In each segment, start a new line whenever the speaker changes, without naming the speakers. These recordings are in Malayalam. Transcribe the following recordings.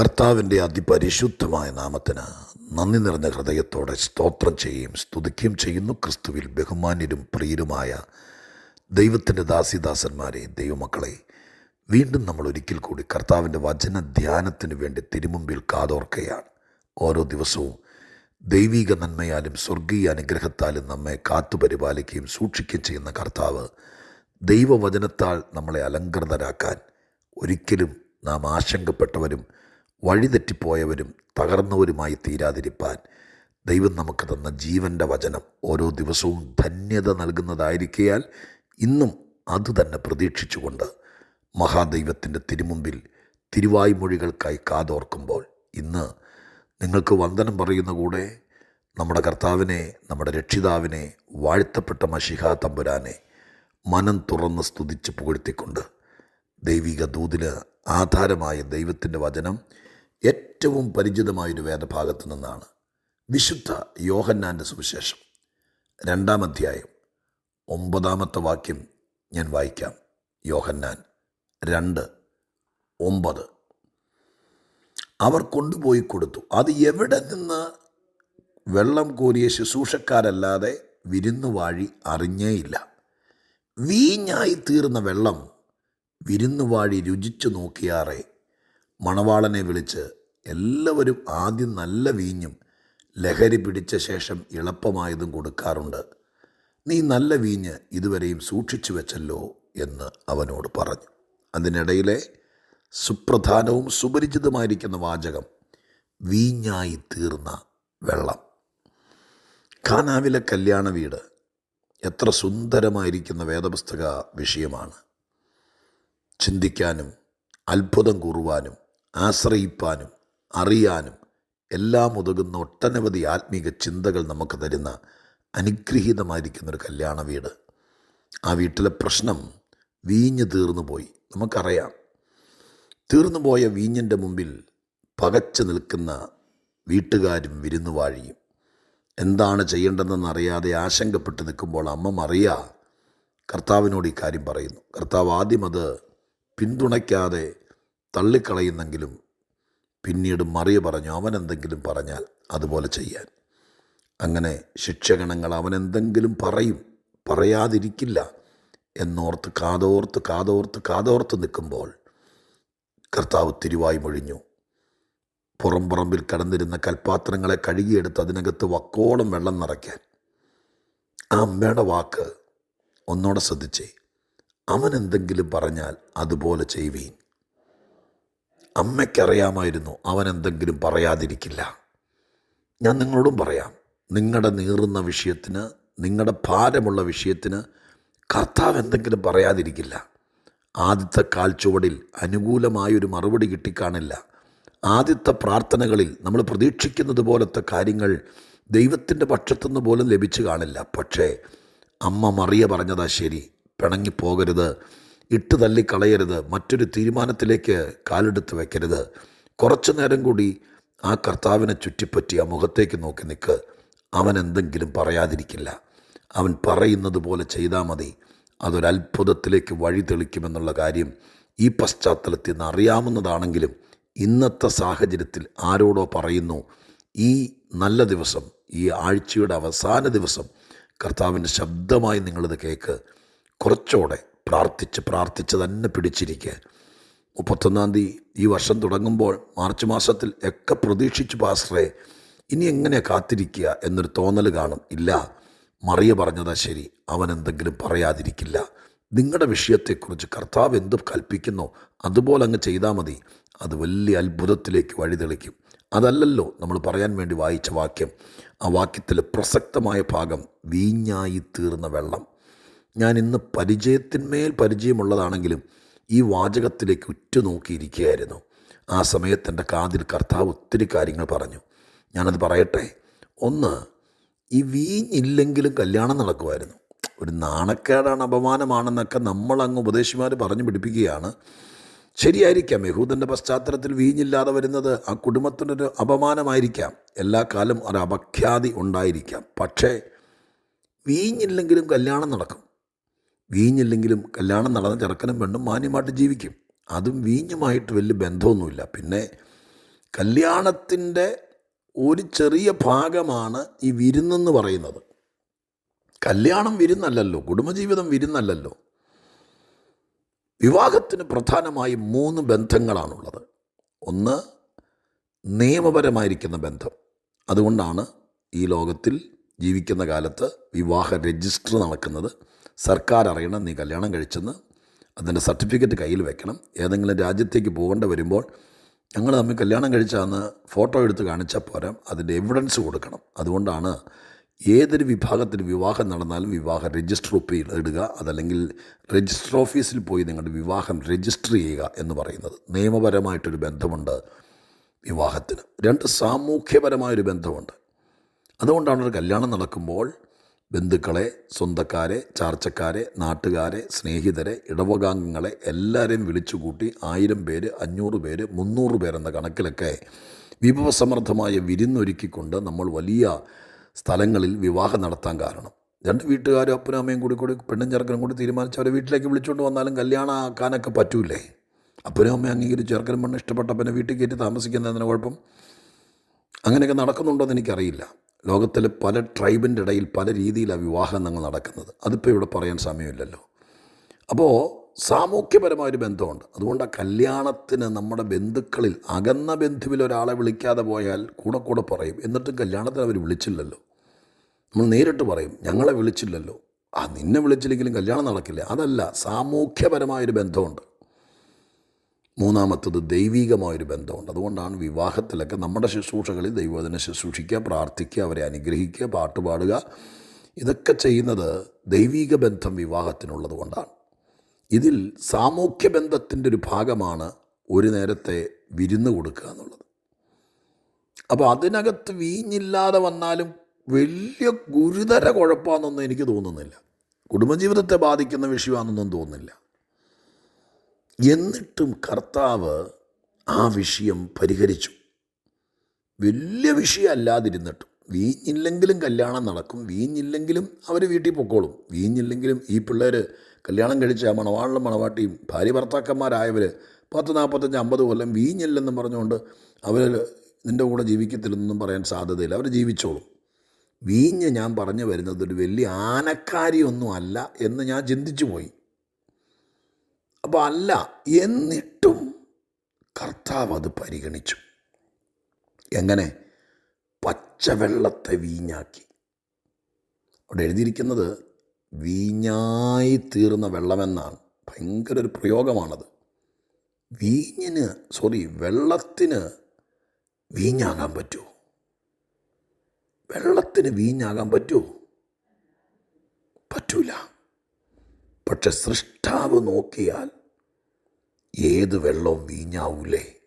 കർത്താവിന്റെ അതിപരിശുദ്ധമായ നാമത്തിന് നന്ദി നിറഞ്ഞ ഹൃദയത്തോടെ സ്തോത്രം ചെയ്യുകയും സ്തുതിക്കുകയും ചെയ്യുന്നു. ക്രിസ്തുവിൽ ബഹുമാന്യരും പ്രിയരുമായ ദൈവത്തിന്റെ ദാസിദാസന്മാരെ ദൈവമക്കളെ വീണ്ടും നമ്മൾ ഒരിക്കൽ കൂടി കർത്താവിന്റെ വചന ധ്യാനത്തിന് വേണ്ടി തിരുമുമ്പിൽ കാതോർക്കുകയാണ്. ഓരോ ദിവസവും ദൈവിക നന്മയാലും സ്വർഗീയ അനുഗ്രഹത്താലും നമ്മെ കാത്തുപരിപാലിക്കുകയും സൂക്ഷിക്കുകയും ചെയ്യുന്ന കർത്താവ് ദൈവവചനത്താൽ നമ്മളെ അലങ്കൃതരാക്കാൻ ഒരിക്കലും നാം ആശങ്കപ്പെട്ടവരും വഴിതെറ്റിപ്പോയവരും തകർന്നവരുമായി തീരാതിരിപ്പാൻ ദൈവം നമുക്ക് തന്ന ജീവന്റെ വചനം ഓരോ ദിവസവും ധന്യത നൽകുന്നതായിരിക്കയാൽ ഇന്നും അതുതന്നെ പ്രതീക്ഷിച്ചുകൊണ്ട് മഹാദൈവത്തിന്റെ തിരുമുമ്പിൽ തിരുവായ്മൊഴികൾക്കായി കാതോർക്കുമ്പോൾ ഇന്ന് നിങ്ങൾക്ക് വന്ദനം പറയുന്ന കൂടെ നമ്മുടെ കർത്താവിനെ നമ്മുടെ രക്ഷിതാവിനെ വാഴ്ത്തപ്പെട്ട മഷിഹ തമ്പുരാനെ മനം തുറന്ന് സ്തുതിച്ച് പുകഴ്ത്തിക്കൊണ്ട് ദൈവിക ദൂതിന് ആധാരമായ ദൈവത്തിന്റെ വചനം ഏറ്റവും പരിചിതമായൊരു വേദഭാഗത്തു നിന്നാണ് വിശുദ്ധ യോഹന്നാന്റെ സുവിശേഷം. രണ്ടാം അധ്യായം. ഒമ്പതാമത്തെ വാക്യം ഞാൻ വായിക്കാം. യോഹന്നാൻ രണ്ട് ഒമ്പത്. അവർ കൊണ്ടുപോയി കൊടുത്തു. അത് എവിടെ നിന്ന്? വെള്ളം കോരിയ ശുശ്രൂഷക്കാരല്ലാതെ വിരുന്നുവാഴി അറിഞ്ഞേയില്ല. വീഞ്ഞായി തീർന്ന വെള്ളം വിരുന്നുവാഴി രുചിച്ചു നോക്കിയാറെ മണവാളനെ വിളിച്ച് എല്ലാവരും ആദ്യം നല്ല വീഞ്ഞും ലഹരി പിടിച്ച ശേഷം എളുപ്പമായതും കൊടുക്കാറുണ്ട്. നീ നല്ല വീഞ്ഞ് ഇതുവരെയും സൂക്ഷിച്ചു വെച്ചല്ലോ എന്ന് അവനോട് പറഞ്ഞു. അതിനിടയിലെ സുപ്രധാനവും സുപരിചിതമായിരിക്കുന്ന വാചകം വീഞ്ഞായി തീർന്ന വെള്ളം ഖാനാവിലെ കല്യാണ വീട് എത്ര സുന്ദരമായിരിക്കുന്ന വേദപുസ്തക വിഷയമാണ്. ചിന്തിക്കാനും അത്ഭുതം കൂറുവാനും ആശ്രയിപ്പാനും അറിയാനും എല്ലാം ഉതകുന്ന ഒട്ടനവധി ആത്മീക ചിന്തകൾ നമുക്ക് തരുന്ന അനുഗ്രഹീതമായിരിക്കുന്നൊരു കല്യാണ വീട്. ആ വീട്ടിലെ പ്രശ്നം വീഞ്ഞ് തീർന്നു പോയി. നമുക്കറിയാം. തീർന്നു പോയ വീഞ്ഞിന്റെ മുമ്പിൽ പകച്ചു നിൽക്കുന്ന വീട്ടുകാരും വിരുന്നുവാഴിയും. എന്താണ് ചെയ്യേണ്ടതെന്ന് അറിയാതെ ആശങ്കപ്പെട്ട് നിൽക്കുമ്പോൾ അമ്മ മറിയ കർത്താവിനോട് ഈ കാര്യം പറയുന്നു. കർത്താവ് ആദ്യം അത് പിന്തുണയ്ക്കാതെ തള്ളിക്കളയുന്നെങ്കിലും പിന്നീട് മറിയ പറഞ്ഞു അവൻ എന്തെങ്കിലും പറഞ്ഞാൽ അതുപോലെ ചെയ്യാൻ. അങ്ങനെ ശിക്ഷഗണങ്ങൾ അവനെന്തെങ്കിലും പറയും പറയാതിരിക്കില്ല. എന്നോർത്ത് കാതോർത്ത് കാതോർത്ത് കാതോർത്ത് നിൽക്കുമ്പോൾ കർത്താവ് തിരുവായി മൊഴിഞ്ഞു. പുറം പുറമ്പിൽ കടന്നിരുന്ന കൽപ്പാത്രങ്ങളെ കഴുകിയെടുത്ത് അതിനകത്ത് വക്കോളം വെള്ളം നിറയ്ക്കാൻ. ആ അമ്മയുടെ വാക്ക് ഒന്നോടെ ശ്രദ്ധിച്ചേ. അവൻ എന്തെങ്കിലും പറഞ്ഞാൽ അതുപോലെ ചെയ്യുവീൻ. അമ്മയ്ക്കറിയാമായിരുന്നു അവൻ എന്തെങ്കിലും പറയാതിരിക്കില്ല. ഞാൻ നിങ്ങളോടും പറയാം നിങ്ങളുടെ നീറുന്ന വിഷയത്തിന് നിങ്ങളുടെ ഭാരമുള്ള വിഷയത്തിന് കർത്താവ് എന്തെങ്കിലും പറയാതിരിക്കില്ല. ആദ്യത്തെ കാൽച്ചുവടിൽ അനുകൂലമായൊരു മറുപടി കിട്ടിക്കാണില്ല. ആദ്യത്തെ പ്രാർത്ഥനകളിൽ നമ്മൾ പ്രതീക്ഷിക്കുന്നത് പോലത്തെ കാര്യങ്ങൾ ദൈവത്തിന്റെ പക്ഷത്തുനിന്ന് പോലും ലഭിച്ചു കാണില്ല. പക്ഷേ അമ്മ മറിയ പറഞ്ഞതാ ശരി പിണങ്ങിപ്പോകരുത്. ഇട്ട് തള്ളിക്കളയരുത് മറ്റൊരു തീരുമാനത്തിലേക്ക് കാലെടുത്ത് വയ്ക്കരുത് കുറച്ചു നേരം കൂടി ആ കർത്താവിനെ ചുറ്റിപ്പറ്റി ആ മുഖത്തേക്ക് നോക്കി നിൽക്ക്. അവൻ എന്തെങ്കിലും പറയാതിരിക്കില്ല. അവൻ പറയുന്നത് പോലെ ചെയ്താൽ മതി. അതൊരത്ഭുതത്തിലേക്ക് വഴി തെളിക്കുമെന്നുള്ള കാര്യം ഈ പശ്ചാത്തലത്തിൽ നിന്ന് അറിയാവുന്നതാണെങ്കിലും ഇന്നത്തെ സാഹചര്യത്തിൽ ആരോടോ പറയുന്നു. ഈ നല്ല ദിവസം ഈ ആഴ്ചയുടെ അവസാന ദിവസം കർത്താവിന്റെ ശബ്ദമായി നിങ്ങളിത് കേൾക്ക് കുറച്ചുകൂടെ പ്രാർത്ഥിച്ച് പ്രാർത്ഥിച്ച് തന്നെ പിടിച്ചിരിക്കുക. മുപ്പത്തൊന്നാം തീയതി ഈ വർഷം തുടങ്ങുമ്പോൾ മാർച്ച് മാസത്തിൽ ഒക്കെ പ്രതീക്ഷിച്ചു പാസ്റ്ററെ ഇനി എങ്ങനെ കാത്തിരിക്കുക? എന്നൊരു തോന്നൽ കാണും. ഇല്ല മറിയ പറഞ്ഞതാ ശരി അവൻ എന്തെങ്കിലും പറയാതിരിക്കില്ല. നിങ്ങളുടെ വിഷയത്തെക്കുറിച്ച് കർത്താവ് എന്ത് കൽപ്പിക്കുന്നു അതുപോലെ അങ്ങ് ചെയ്താൽ മതി. അത് വലിയ അത്ഭുതത്തിലേക്ക് വഴിതെളിക്കും. അതല്ലല്ലോ നമ്മൾ പറയാൻ വേണ്ടി വായിച്ച വാക്യം. ആ വാക്യത്തിലെ പ്രസക്തമായ ഭാഗം വീഞ്ഞായി തീർന്ന വെള്ളം. ഞാൻ ഇന്ന് പരിചയത്തിന്മേൽ പരിചയമുള്ളതാണെങ്കിലും ഈ വാചകത്തിലേക്ക് ഉറ്റുനോക്കിയിരിക്കുകയായിരുന്നു. ആ സമയത്ത് എന്റെ കാതിൽ കർത്താവ് ഒത്തിരി കാര്യങ്ങൾ പറഞ്ഞു. ഞാനത് പറയട്ടെ? ഒന്ന് ഈ വീഞ്ഞില്ലെങ്കിലും കല്യാണം നടക്കുമായിരുന്നു. ഒരു നാണക്കേടാണ് അപമാനമാണെന്നൊക്കെ നമ്മളങ്ങ് ഉപദേശിമാർ പറഞ്ഞു പിടിപ്പിക്കുകയാണ്. ശരിയായിരിക്കാം യഹൂദന്റെ പശ്ചാത്തലത്തിൽ വീഞ്ഞില്ലാതെ വരുന്നത് ആ കുടുംബത്തിനൊരു അപമാനമായിരിക്കാം. എല്ലാ കാലം ഒരു അപഖ്യാതി ഉണ്ടായിരിക്കാം. പക്ഷേ വീഞ്ഞില്ലെങ്കിലും കല്യാണം നടക്കും. വീഞ്ഞില്ലെങ്കിലും കല്യാണം നടന്ന ചെറുക്കനും പെണ്ണും മാന്യമായിട്ട് ജീവിക്കും. അതും വീഞ്ഞുമായിട്ട് വലിയ ബന്ധമൊന്നുമില്ല. പിന്നെ കല്യാണത്തിന്റെ ഒരു ചെറിയ ഭാഗമാണ് ഈ വിരുന്നെന്ന് പറയുന്നത്. കല്യാണം വിരുന്നല്ലല്ലോ കുടുംബജീവിതം വിരുന്നല്ലല്ലോ. വിവാഹത്തിന് പ്രധാനമായി മൂന്ന് ബന്ധങ്ങളാണുള്ളത്. ഒന്ന് നിയമപരമായിരിക്കുന്ന ബന്ധം. അതുകൊണ്ടാണ് ഈ ലോകത്തിൽ ജീവിക്കുന്ന കാലത്ത് വിവാഹ രജിസ്റ്റർ നടക്കുന്നത്. സർക്കാർ അറിയണം നീ കല്യാണം കഴിച്ചെന്ന് അതിന്റെ സർട്ടിഫിക്കറ്റ് കയ്യിൽ വെക്കണം. ഏതെങ്കിലും രാജ്യത്തേക്ക് പോകേണ്ട വരുമ്പോൾ ഞങ്ങൾ തമ്മിൽ കല്യാണം കഴിച്ചാന്ന് ഫോട്ടോ എടുത്ത് കാണിച്ചാൽ പോരാ അതിന്റെ എവിഡൻസ് കൊടുക്കണം. അതുകൊണ്ടാണ് ഏതൊരു വിഭാഗത്തിൽ വിവാഹം നടന്നാലും വിവാഹ രജിസ്റ്റർ ഒപ്പി ഇടുക അതല്ലെങ്കിൽ രജിസ്റ്റർ ഓഫീസിൽ പോയി നിങ്ങളുടെ വിവാഹം രജിസ്റ്റർ ചെയ്യുക എന്ന് പറയുന്നത്. നിയമപരമായിട്ടൊരു ബന്ധമുണ്ട് വിവാഹത്തിന്. രണ്ട് സാമൂഹ്യപരമായൊരു ബന്ധമുണ്ട്. അതുകൊണ്ടാണ് ഒരു കല്യാണം നടക്കുമ്പോൾ ബന്ധുക്കളെ സ്വന്തക്കാരെ ചാർച്ചക്കാരെ നാട്ടുകാരെ സ്നേഹിതരെ ഇടവകാംഗങ്ങളെ എല്ലാവരെയും വിളിച്ചുകൂട്ടി ആയിരം പേര് അഞ്ഞൂറ് പേര് മുന്നൂറ് പേരെന്ന കണക്കിലൊക്കെ വിഭവസമൃദ്ധമായ വിരുന്നൊരുക്കിക്കൊണ്ട് നമ്മൾ വലിയ സ്ഥലങ്ങളിൽ വിവാഹം നടത്താൻ കാരണം. രണ്ട് വീട്ടുകാരും അപ്പനും അമ്മയും കൂടി കൂടി പെണ്ണും ചെറുക്കനും കൂടി തീരുമാനിച്ച് അവരെ വീട്ടിലേക്ക് വിളിച്ചുകൊണ്ട് വന്നാലും കല്യാണം ആക്കാനൊക്കെ പറ്റൂലേ? അപ്പനും അമ്മയും അംഗീകരിച്ച് ചെറുക്കനും പെണ്ണ് ഇഷ്ടപ്പെട്ട പിന്നെ വീട്ടിൽ കയറ്റി താമസിക്കുന്നതിന് കുഴപ്പം അങ്ങനെയൊക്കെ നടക്കുന്നുണ്ടോ എന്ന് എനിക്കറിയില്ല. ലോകത്തിലെ പല ട്രൈബിന്റെ ഇടയിൽ പല രീതിയിലാണ് വിവാഹങ്ങൾ നടക്കുന്നത്. അതിപ്പോൾ ഇവിടെ പറയാൻ സമയമില്ലല്ലോ. അപ്പോൾ സാമൂഹ്യപരമായൊരു ബന്ധമുണ്ട്. അതുകൊണ്ട് ആ കല്യാണത്തിന് നമ്മുടെ ബന്ധുക്കളിൽ അകന്ന ബന്ധുവിൽ ഒരാളെ വിളിക്കാതെ പോയാൽ കൂടെ കൂടെ പറയും. എന്നിട്ടും കല്യാണത്തിന് അവർ വിളിച്ചില്ലല്ലോ. നമ്മൾ നേരിട്ട് പറയും ഞങ്ങളെ വിളിച്ചില്ലല്ലോ. ആ നിന്നെ വിളിച്ചില്ലെങ്കിലും കല്യാണം നടക്കില്ല. അതല്ല സാമൂഹ്യപരമായൊരു ബന്ധമുണ്ട്. മൂന്നാമത്തത് ദൈവീകമായൊരു ബന്ധമുണ്ട്. അതുകൊണ്ടാണ് വിവാഹത്തിലൊക്കെ നമ്മുടെ ശുശ്രൂഷകളിൽ ദൈവത്തിനെ ശുശ്രൂഷിക്കുക പ്രാർത്ഥിക്കുക അവരെ അനുഗ്രഹിക്കുക പാട്ടുപാടുക ഇതൊക്കെ ചെയ്യുന്നത് ദൈവീക ബന്ധം വിവാഹത്തിനുള്ളത് കൊണ്ടാണ്. ഇതിൽ സാമൂഹ്യ ബന്ധത്തിന്റെ ഒരു ഭാഗമാണ് ഒരു നേരത്തെ വിരുന്ന് കൊടുക്കുക എന്നുള്ളത്. അപ്പോൾ അതിനകത്ത് വീഞ്ഞില്ലാതെ വന്നാലും വലിയ ഗുരുതര കുഴപ്പമാണെന്നൊന്നും എനിക്ക് തോന്നുന്നില്ല. കുടുംബജീവിതത്തെ ബാധിക്കുന്ന വിഷയമാണെന്നൊന്നും തോന്നുന്നില്ല. എന്നിട്ടും കർത്താവ് ആ വിഷയം പരിഹരിച്ചു. വലിയ വിഷയം അല്ലാതിരുന്നിട്ടും വീഞ്ഞില്ലെങ്കിലും കല്യാണം നടക്കും. വീഞ്ഞില്ലെങ്കിലും അവർ വീട്ടിൽ പൊക്കോളും. വീഞ്ഞില്ലെങ്കിലും ഈ പിള്ളേർ കല്യാണം കഴിച്ച മണവാളിലും മണവാട്ടിയും ഭാര്യ ഭർത്താക്കന്മാരായവർ പത്ത് നാൽപ്പത്തഞ്ച് അമ്പത് കൊല്ലം വീഞ്ഞില്ലെന്നും പറഞ്ഞുകൊണ്ട് അവർ നിന്റെ കൂടെ ജീവിക്കത്തില്ലെന്നൊന്നും പറയാൻ സാധ്യതയില്ല. അവർ ജീവിച്ചോളും. വീഞ്ഞ് ഞാൻ പറഞ്ഞു വരുന്നത് ഒരു വലിയ ആനക്കാരിയൊന്നും അല്ല എന്ന് ഞാൻ ചിന്തിച്ചു പോയി അപ്പോൾ അല്ല എന്നിട്ടും കർത്താവ് അത് പരിഗണിച്ചു. എങ്ങനെ? പച്ചവെള്ളത്തെ വീഞ്ഞാക്കി. അവിടെ എഴുതിയിരിക്കുന്നത് വീഞ്ഞായി തീർന്ന വെള്ളമെന്നാണ്. ഭയങ്കര ഒരു പ്രയോഗമാണത്. വീഞ്ഞിന് സോറി വെള്ളത്തിന് വീഞ്ഞാകാൻ പറ്റുമോ? വെള്ളത്തിന് വീഞ്ഞാകാൻ പറ്റുമോ? പറ്റൂല. പക്ഷെ സൃഷ്ടാവ് നോക്കിയാൽ ഏത് വെള്ളവും വീഞ്ഞാവൂലേ?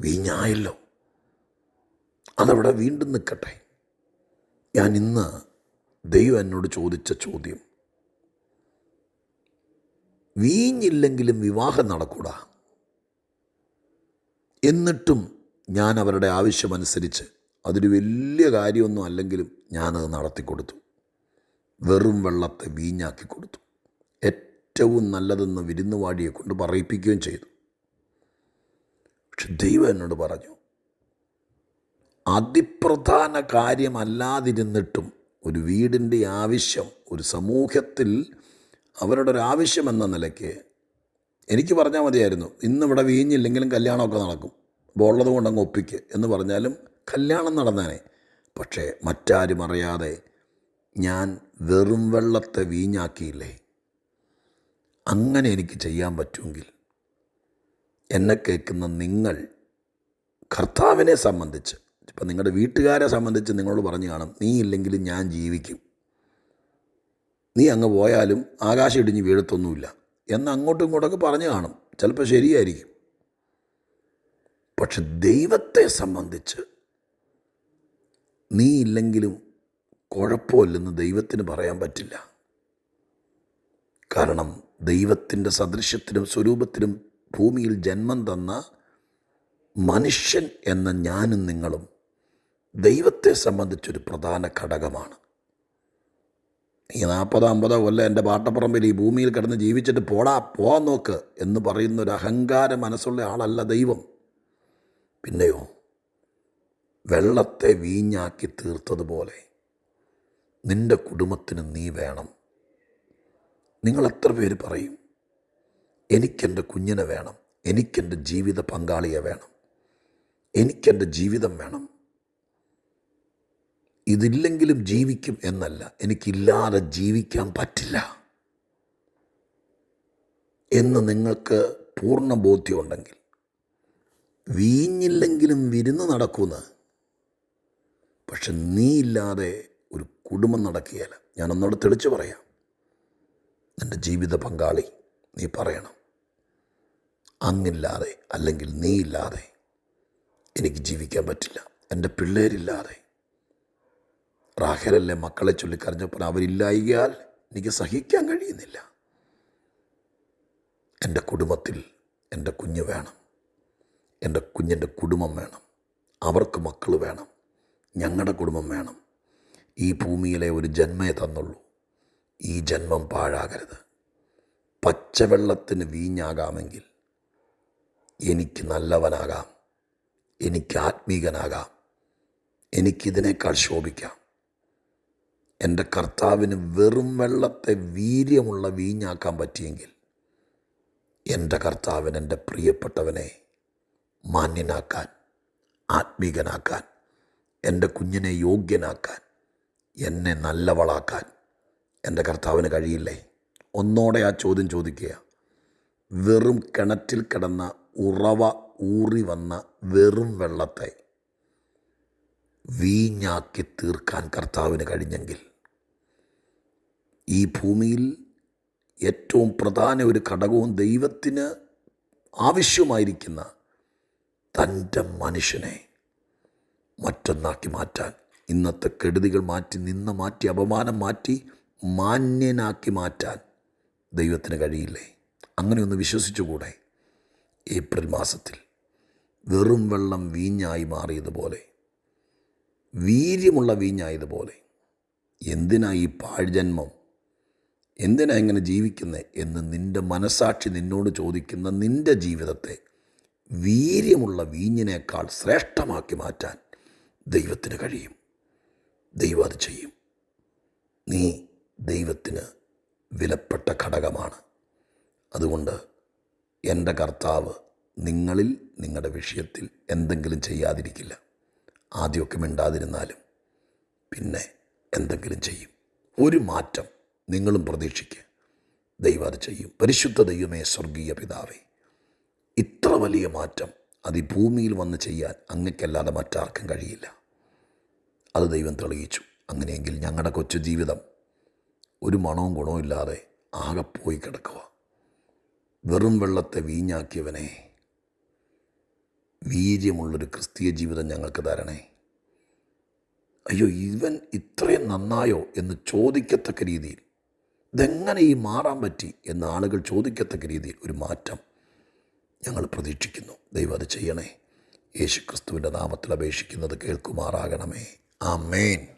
വീഞ്ഞായല്ലോ. അതവിടെ വീണ്ടും നിൽക്കട്ടെ. ഞാൻ ഇന്ന് ദൈവം എന്നോട് ചോദിച്ച ചോദ്യം. വീഞ്ഞില്ലെങ്കിലും വിവാഹം നടക്കൂടാ? എന്നിട്ടും ഞാൻ അവരുടെ ആവശ്യമനുസരിച്ച് അതൊരു വലിയ കാര്യമൊന്നും അല്ലെങ്കിലും ഞാനത് നടത്തിക്കൊടുത്തു. വെറും വെള്ളത്തെ വീഞ്ഞാക്കി കൊടുത്തു ഏറ്റവും നല്ലതെന്ന് വിരുന്നുവാടിയെ കൊണ്ട് പറയിപ്പിക്കുകയും ചെയ്തു. പക്ഷെ ദൈവം എന്നോട് പറഞ്ഞു അതിപ്രധാന കാര്യമല്ലാതിരുന്നിട്ടും ഒരു വീടിന്റെ ആവശ്യം ഒരു സമൂഹത്തിൽ അവരുടെ ഒരു ആവശ്യം എന്ന നിലയ്ക്ക് എനിക്ക് പറഞ്ഞാൽ മതിയായിരുന്നു. ഇന്നിവിടെ വീഞ്ഞില്ലെങ്കിലും കല്യാണമൊക്കെ നടക്കും. അപ്പോൾ ഉള്ളത് കൊണ്ടങ്ങ് ഒപ്പിക്ക് എന്ന് പറഞ്ഞാലും കല്യാണം നടന്നേനെ പക്ഷേ മറ്റാരും അറിയാതെ ഞാൻ വെറും വെള്ളത്തെ വീഞ്ഞാക്കിയില്ലേ? അങ്ങനെ എനിക്ക് ചെയ്യാൻ പറ്റുമെങ്കിൽ എന്നെ കേൾക്കുന്ന നിങ്ങൾ കർത്താവിനെ സംബന്ധിച്ച് ഇപ്പം നിങ്ങളുടെ വീട്ടുകാരെ സംബന്ധിച്ച് നിങ്ങളോട് പറഞ്ഞു കാണും നീ ഇല്ലെങ്കിലും ഞാൻ ജീവിക്കും. നീ അങ്ങ് പോയാലും ആകാശം ഇടിഞ്ഞ് വീഴത്തൊന്നുമില്ല. എന്ന് അങ്ങോട്ടും ഇങ്ങോട്ടൊക്കെ പറഞ്ഞു കാണും. ചിലപ്പോൾ ശരിയായിരിക്കും. പക്ഷെ ദൈവത്തെ സംബന്ധിച്ച് നീ ഇല്ലെങ്കിലും കുഴപ്പമില്ലെന്ന് ദൈവത്തിന് പറയാൻ പറ്റില്ല. കാരണം ദൈവത്തിന്റെ സദൃശ്യത്തിനും സ്വരൂപത്തിനും ഭൂമിയിൽ ജന്മം തന്ന മനുഷ്യൻ എന്ന ഞാനും നിങ്ങളും ദൈവത്തെ സംബന്ധിച്ചൊരു പ്രധാന ഘടകമാണ്. ഈ നാൽപ്പത് അമ്പതോ കൊല്ലം എന്റെ പാട്ടപ്പറമ്പിൽ ഈ ഭൂമിയിൽ കിടന്ന് ജീവിച്ചിട്ട് പോടാ പോവാൻ നോക്ക് എന്ന് പറയുന്ന ഒരു അഹങ്കാര മനസ്സുള്ള ആളല്ല ദൈവം. പിന്നെയോ വെള്ളത്തെ വീഞ്ഞാക്കി തീർത്തതുപോലെ നിന്റെ കുടുംബത്തിന് നീ വേണം. നിങ്ങൾ എത്ര പേര് പറയും? എനിക്കെന്റെ കുഞ്ഞിനെ വേണം. എനിക്കെന്റെ ജീവിത പങ്കാളിയെ വേണം. എനിക്കെന്റെ ജീവിതം വേണം. ഇതില്ലെങ്കിലും ജീവിക്കും എന്നല്ല. എനിക്കില്ലാതെ ജീവിക്കാൻ പറ്റില്ല. എന്ന് നിങ്ങൾക്ക് പൂർണ ബോധ്യമുണ്ടെങ്കിൽ വീഞ്ഞില്ലെങ്കിലും വിരുന്ന് നടക്കുമെന്ന് പക്ഷെ നീ ഇല്ലാതെ ഒരു കുടുംബം നടക്കുകയില്ല. ഞാനൊന്നോട് തെളിച്ചു പറയാം. നിന്റെ ജീവിത പങ്കാളി നീ പറയണം. അങ്ങില്ലാതെ അല്ലെങ്കിൽ നീ ഇല്ലാതെ എനിക്ക് ജീവിക്കാൻ പറ്റില്ല. എന്റെ പിള്ളേരില്ലാതെ. റാഹേലല്ലേ മക്കളെ ചൊല്ലിക്കറിഞ്ഞപ്പോൾ അവരില്ലായികയാൽ എനിക്ക് സഹിക്കാൻ കഴിയുന്നില്ല. എന്റെ കുടുംബത്തിൽ എന്റെ കുഞ്ഞ് വേണം. എന്റെ കുഞ്ഞിന്റെ കുടുംബം വേണം. അവർക്ക് മക്കൾ വേണം. ഞങ്ങളുടെ കുടുംബം വേണം. ഈ ഭൂമിയിലെ ഒരു ജന്മയെ തന്നുള്ളൂ. ഈ ജന്മം പാഴാകരുത്. പച്ചവെള്ളത്തിന് വീഞ്ഞാകാമെങ്കിൽ എനിക്ക് നല്ലവനാകാം. എനിക്ക് ആത്മീകനാകാം. എനിക്കിതിനേക്കാൾ ശോഭിക്കാം. എന്റെ കർത്താവിന് വെറും വെള്ളത്തെ വീര്യമുള്ള വീഞ്ഞാക്കാൻ പറ്റിയെങ്കിൽ എന്റെ കർത്താവിന് എന്റെ പ്രിയപ്പെട്ടവനെ മാന്യനാക്കാൻ ആത്മീകനാക്കാൻ എന്റെ കുഞ്ഞിനെ യോഗ്യനാക്കാൻ എന്നെ നല്ലവളാക്കാൻ എന്റെ കർത്താവിന് കഴിയില്ലേ? ഒന്നോടെ ആ ചോദ്യം ചോദിക്കുക. വെറും കിണറ്റിൽ കിടന്ന ഉറവ ഊറി വന്ന വെറും വെള്ളത്തെ വീഞ്ഞാക്കി തീർക്കാൻ കർത്താവിന് കഴിഞ്ഞെങ്കിൽ ഈ ഭൂമിയിൽ ഏറ്റവും പ്രധാന ഒരു ഘടകവും ദൈവത്തിന് ആവശ്യമായിരിക്കുന്ന തന്റെ മനുഷ്യനെ മറ്റൊന്നാക്കി മാറ്റാൻ. ഇന്നത്തെ കെടുതികൾ മാറ്റി നിന്ന് മാറ്റി അപമാനം മാറ്റി മാന്യനാക്കി മാറ്റാൻ ദൈവത്തിന് കഴിയില്ലേ? അങ്ങനെയൊന്ന് വിശ്വസിച്ചുകൂടെ? ഏപ്രിൽ മാസത്തിൽ വെറും വെള്ളം വീഞ്ഞായി മാറിയതുപോലെ വീര്യമുള്ള വീഞ്ഞായതുപോലെ എന്തിനാ ഈ പാഴ്ജന്മം? എന്തിനാ ഇങ്ങനെ ജീവിക്കുന്നത് എന്ന് നിന്റെ മനസാക്ഷി നിന്നോട് ചോദിക്കുന്ന നിന്റെ ജീവിതത്തെ വീര്യമുള്ള വീഞ്ഞിനേക്കാൾ ശ്രേഷ്ഠമാക്കി മാറ്റാൻ ദൈവത്തിന് കഴിയും. ദൈവം അത് ചെയ്യും. നീ ദൈവത്തിന് വിലപ്പെട്ട ഘടകമാണ്. അതുകൊണ്ട് എന്റെ കർത്താവ് നിങ്ങളിൽ നിങ്ങളുടെ വിഷയത്തിൽ എന്തെങ്കിലും ചെയ്യാതിരിക്കില്ല. ആദ്യമൊക്കെ മിണ്ടാതിരുന്നാലും പിന്നെ എന്തെങ്കിലും ചെയ്യും. ഒരു മാറ്റം നിങ്ങളും പ്രതീക്ഷിക്കുക. ദൈവം അത് ചെയ്യും. പരിശുദ്ധ ദൈവമേ സ്വർഗീയ പിതാവേ ഇത്ര വലിയ മാറ്റം അത് ഈ ഭൂമിയിൽ വന്ന് ചെയ്യാൻ അങ്ങക്കല്ലാതെ മറ്റാർക്കും കഴിയില്ല. അത് ദൈവം തെളിയിച്ചു. അങ്ങനെയെങ്കിൽ ഞങ്ങളുടെ കൊച്ചു ജീവിതം ഒരു മണവും ഗുണവും ഇല്ലാതെ ആകെ പോയി കിടക്കുക. വെറും വെള്ളത്തെ വീഞ്ഞാക്കിയവനെ വീര്യമുള്ളൊരു ക്രിസ്തീയ ജീവിതം ഞങ്ങൾക്ക് തരണേ. അയ്യോ ഇവൻ ഇത്രയും നന്നായോ എന്ന് ചോദിക്കത്തക്ക രീതിയിൽ ഇതെങ്ങനെ ഈ മാറാൻ പറ്റി എന്ന് ആളുകൾ ചോദിക്കത്തക്ക രീതിയിൽ ഒരു മാറ്റം ഞങ്ങൾ പ്രതീക്ഷിക്കുന്നു. ദൈവം അത് ചെയ്യണേ. യേശു ക്രിസ്തുവിന്റെ നാമത്തിൽ അപേക്ഷിക്കുന്നത് കേൾക്കുമാറാകണമേ. ആ ആമേൻ.